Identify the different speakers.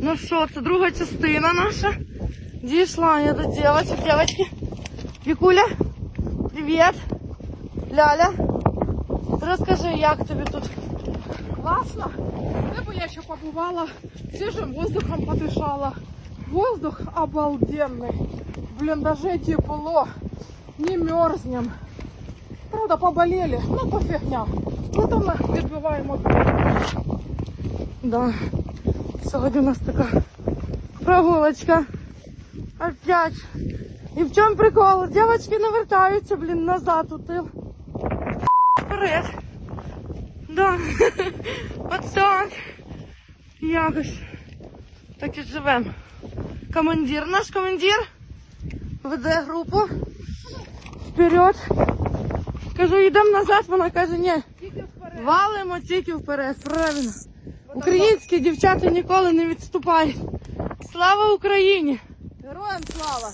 Speaker 1: Ну що, це друга частина наша. Дійшла я до дівчаток. Дівчатки. Вікуля, привіт. Ляля. Розкажи, як тобі тут?
Speaker 2: Классно. Где бы я еще побывала, свежим воздухом подышала. Воздух обалденный. Блин, даже тепло. Не мерзнем. Правда, поболели. Ну, по фигня. Потом мы відбиваємо.
Speaker 1: Да. Сьогодні у нас така прогулочка. Опять. І в чому прикол? Дівчатки не вертаються, блін, назад у тил. Вперед. Да. От так. Якось. Так і живемо. Командир, наш командир веде групу. Вперед. Кажу, йдемо назад, вона каже, ні. Валимо тільки вперед, правильно. Українські дівчата ніколи не відступають. Слава Україні!
Speaker 2: Героям слава!